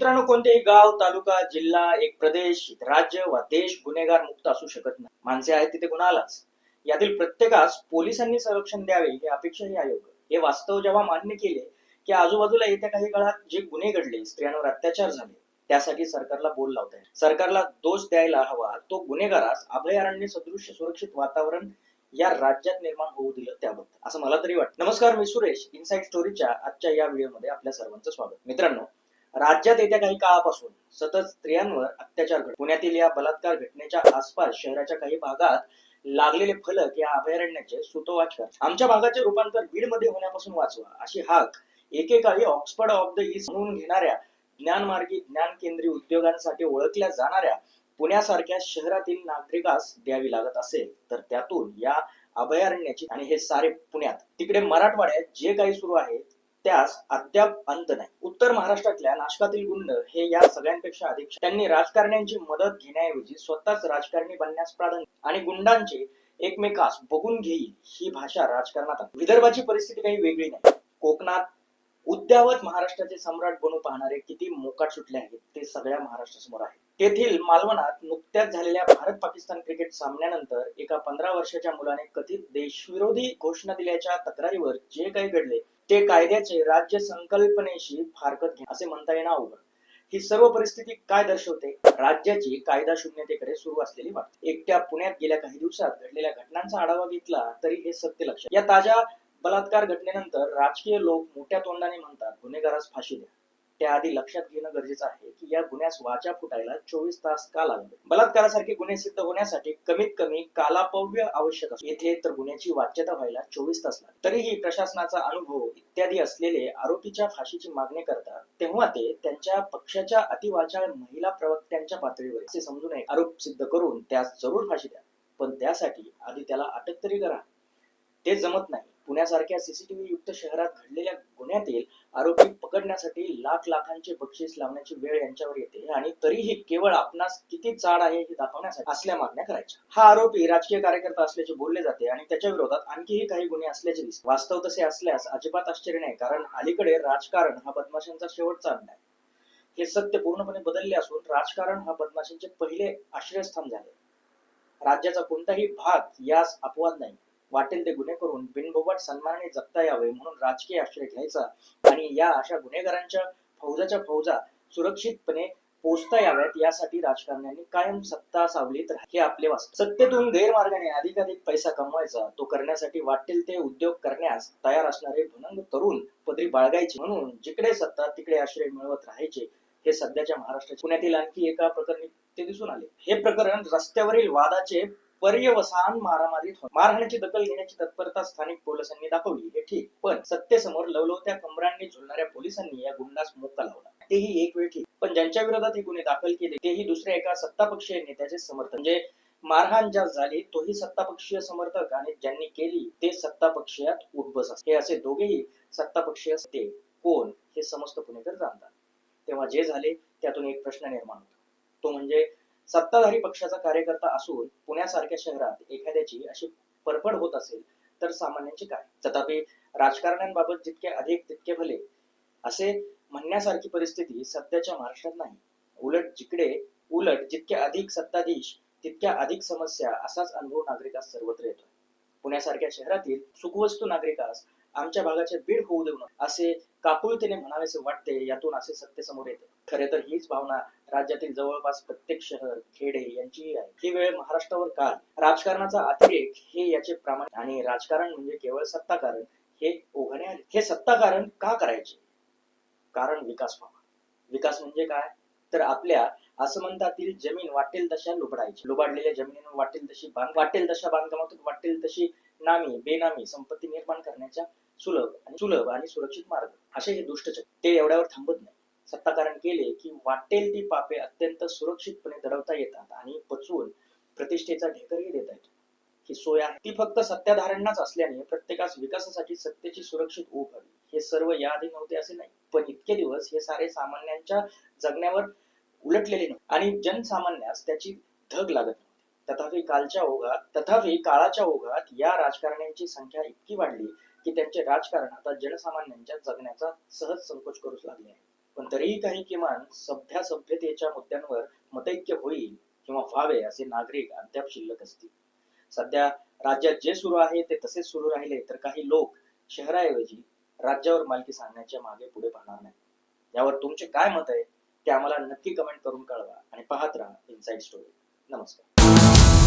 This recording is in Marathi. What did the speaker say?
मित्रांनो कोणतेही गाव तालुका जिल्हा एक प्रदेश राज्य वा देश गुन्हेगार मुक्त असू शकत नाही. माणसे आहेत तिथे गुन्हा आलाच यातील प्रत्येकास पोलिसांनी संरक्षण द्यावे ही अपेक्षाही आयोग हे वास्तव जेव्हा मान्य केले की आजूबाजूला येत्या काही काळात जे गुन्हे घडले स्त्रियांवर अत्याचार झाले त्यासाठी सरकारला बोल लावत आहे सरकारला दोष द्यायला हवा. तो गुन्हेगारास अभयारण्य सदृश्य सुरक्षित वातावरण या राज्यात निर्माण होऊ दिलं त्याबद्दल. असं मला तरी वाटतं. नमस्कार मी सुरेश. इनसाइड स्टोरीच्या आजच्या या व्हिडिओमध्ये आपल्या सर्वांचं स्वागत. मित्रांनो राज्यात येत्या काही काळापासून सतत स्त्रियांवर अत्याचार घडत पुण्यातील या बलात्कार घटनेच्या आसपास शहराच्या काही भागात लागलेले फलक या अभयारण्याचे सुतोवाच करतात आमच्या भागाचे रूपांतर बीडमध्ये होण्यापासून वाचवा अशी हाक एकेकाळी ऑक्सफर्ड ऑफ द ईस्ट म्हणून घेणाऱ्या ज्ञानमार्गी ज्ञान केंद्रीय उद्योगांसाठी ओळखल्या जाणाऱ्या पुण्यासारख्या शहरातील नागरिकास द्यावी लागत असेल तर त्यातून या अभयारण्याची आणि हे सारे पुण्यात. तिकडे मराठवाड्यात जे काही सुरू आहे त्यास अद्याप अंत नाही. उत्तर महाराष्ट्रातल्या नाशकातील गुंड हे या सगळ्यांपेक्षा अधिक त्यांनी राजकारण्यांची मदत घेण्याऐवजी स्वतःच राजकारणी बनण्यास प्राधान्य आणि गुंडांचे एकमेकास बघून घेईल ही भाषा राजकारणात विदर्भाची परिस्थिती काही वेगळी नाही. कोकणात उद्यावत महाराष्ट्राचे सम्राट बनू पाहणारे किती मोकाट सुटले आहेत ते सगळ्या महाराष्ट्रासमोर आहे. तेथील मालवणात नुकत्याच झालेल्या भारत पाकिस्तान क्रिकेट सामन्यानंतर एका पंधरा वर्षाच्या मुलाने कथित देशविरोधी घोषणा दिल्याच्या तक्रारीवर जे काही घडले ते कायद्याचे राज्य संकल्पनेशी फारकत घे असे म्हणता येणं अवघड. ही सर्व परिस्थिती काय दर्शवते? राज्याची कायदा शून्यतेकडे सुरू असलेली वाटते. एकट्या पुण्यात गेल्या काही दिवसात घडलेल्या घटनांचा आढावा घेतला तरी हे सत्य लक्षात या ताज्या बलात्कार घटनेनंतर राजकीय लोक मोठ्या तोंडाने म्हणतात गुन्हेगारास फाशी द्या. त्याआधी लक्षात घेणं गरजेचं आहे की या गुन्ह्यास वाचा फुटायला चोवीस तास का लागले? बलात्कारासारखे गुन्हे सिद्ध होण्यासाठी कमीत कमी कालापव्य आवश्यक असतो. येथे तर गुन्ह्याची वाच्यता व्हायला चोवीस तास लागले. तरीही प्रशासनाचा अनुभव इत्यादी असलेले आरोपीच्या फाशीची मागणी करतात तेव्हा ते त्यांच्या पक्षाच्या अतिवाचाळ महिला प्रवक्त्यांच्या पातळीवर असे समजू नये आरोप सिद्ध करून त्यास जरूर फाशी द्या. पण त्यासाठी आधी त्याला अटक तरी करा. ते जमत नाही. पुण्यासारख्या सीसीटीव्ही युक्त शहरात घडलेल्या गुन्ह्यातील आरोपी पकडण्यासाठी लाख लाखांचे बक्षीस लावण्याची वेळ यांच्यावर येते आणि तरीही केवळ आपणास किती चाड आहे हे दाखवण्यासाठी असल्या मागण्या करायच्या. हा आरोपी राजकीय कार्यकर्ता असल्याचे बोलले जाते आणि त्याच्या विरोधात आणखीही काही गुन्हे असल्याचे दिसते. वास्तव तसे असल्यास अजिबात आश्चर्य नाही कारण अलीकडे राजकारण हा बदमाशांचा शेवटचा अड्डा आहे. हे सत्य पूर्णपणे बदलले असून राजकारण हा बदमाशांचे पहिले आश्रयस्थान झाले. राज्याचा कोणताही भाग यास अपवाद नाही. वाटेल ते गुन्हे करून बिनबोबाट सन्मानाने जगता यावे म्हणून राजकीय आश्रय घ्यायचा आणि या अशा गुन्हेगारांच्या फौजाच्या फौजा सुरक्षितपणे पोचता याव्यात यासाठी राजकारण्यांनी कायम सत्ता सावलीत हे आपले वास्तव. सत्तेतून गैरमार्गाने अधिकाधिक पैसा कमवायचा तो करण्यासाठी वाटेल ते उद्योग करण्यास तयार असणारे भनंग तरुण पदरी बाळगायचे म्हणून जिकडे सत्ता तिकडे आश्रय मिळवत राहायचे हे सध्याच्या महाराष्ट्राच्या पुण्यातील आणखी एका प्रकरणी ते दिसून आले. हे प्रकरण रस्त्यावरील वादाचे पर्यवसान मारामारीत होत मारहाण्याची दखल घेण्याची तत्परता स्थानिक पोलिसांनी दाखवली. हे ठीक पण सत्तेसमोर लवलवत्या कमरांनी झुलणाऱ्या पोलिसांनी या गुंडास मोक्का लावला. तेही एक वेळ ठीक पण ज्यांच्या विरोधात हे गुन्हे दाखल केले तेही दुसऱ्या एका सत्तापक्षीय नेत्याचे समर्थन म्हणजे मारहाण ज्या झाली तोही सत्तापक्षीय समर्थक आणि ज्यांनी केली ते सत्तापक्षीयात उद्भस असते हे असे दोघेही सत्तापक्षीय असते कोण हे समस्त पुणेकर जाणतात. तेव्हा जे झाले त्यातून एक प्रश्न निर्माण होतो. तो म्हणजे सत्ताधारी पक्षाचा कार्यकर्ता असून पुण्यासारख्या शहरात एखाद्याची अशी परपड होत असेल तर सामान्यांची काय? तथापि राजकारण्यांबाबत जितके अधिक तितके भले असे म्हणण्यासारखी परिस्थिती सध्याच्या महाराष्ट्रात नाही. उलट जिकडे उलट जितके अधिक सत्ताधीश तितक्या अधिक समस्या असाच अनुभव नागरिकास सर्वत्र येतो पुण्यासारख्या शहरातील सुखवस्तू नागरिकास आमच्या भागाचे बीड होऊ देऊ नये असे काकुळतेने म्हणावेसे वाटते यातून असे सत्य समोर येते. खरे तर हीच भावना राज्यातील जवळपास प्रत्येक शहर खेडे यांची आहे ही वेळ महाराष्ट्रावर काल. राजकारणाचा अतिरेक हे याचे प्रमाण आणि राजकारण म्हणजे केवळ सत्ताकारण हे ओघाने आले हे सत्ताकारण का करायचे? कारण विकास व्हावा. विकास म्हणजे काय? तर आपल्या आसमंतातील जमीन वाटेल तशा लुबडायची. लुबाडलेल्या जमिनीवर वाटेल तशी बांध वाटेल तशा बांधकामातून वाटेल तशी नामी बेनामी संपत्ती निर्माण करण्याच्या सुलभ आणि सुलभ आणि सुरक्षित मार्ग. असे हे दुष्टचक्र. ते एवढ्यावर थांबत नाही. सत्ताकारण केले की वाटेल ती पापे अत्यंत सुरक्षितपणे दडवता येतात आणि पचवून प्रतिष्ठेचा ढेकरही देता येतो ही सोय आहे. ती फक्त सत्याधारणाच असल्याने प्रत्येकास विकासासाठी सत्तेची सुरक्षित ऊब हवी. हे सर्व याआधी नव्हते असे नाही. पण इतके दिवस हे सारे सामान्यांच्या जगण्यावर उलटलेले नव्हते. आणि जनसामान्यास त्याची धग लागत नव्हती. तथापि कालच्या ओघात तथापि काळाच्या ओघात या राजकारण्यांची संख्या इतकी वाढली की त्यांचे राजकारण आता जनसामान्यांच्या जगण्याचा सहज संकोच करू लागले आहे. पण तरीही काही किमान सभ्य सभ्यतेच्या मुद्द्यांवर मतैक्य होईल किंवा व्हावे असे नागरिक अद्याप शिल्लक असतील. सध्या राज्यात जे सुरू आहे ते तसेच सुरू राहिले तर काही लोक शहराऐवजी राज्यावर मालकी सांगण्याच्या मागे पुढे पाहणार नाही यावर तुमचे काय मत आहे ते आम्हाला नक्की कमेंट करून कळवा आणि पाहत राहा इनसाइड स्टोरी नमस्कार.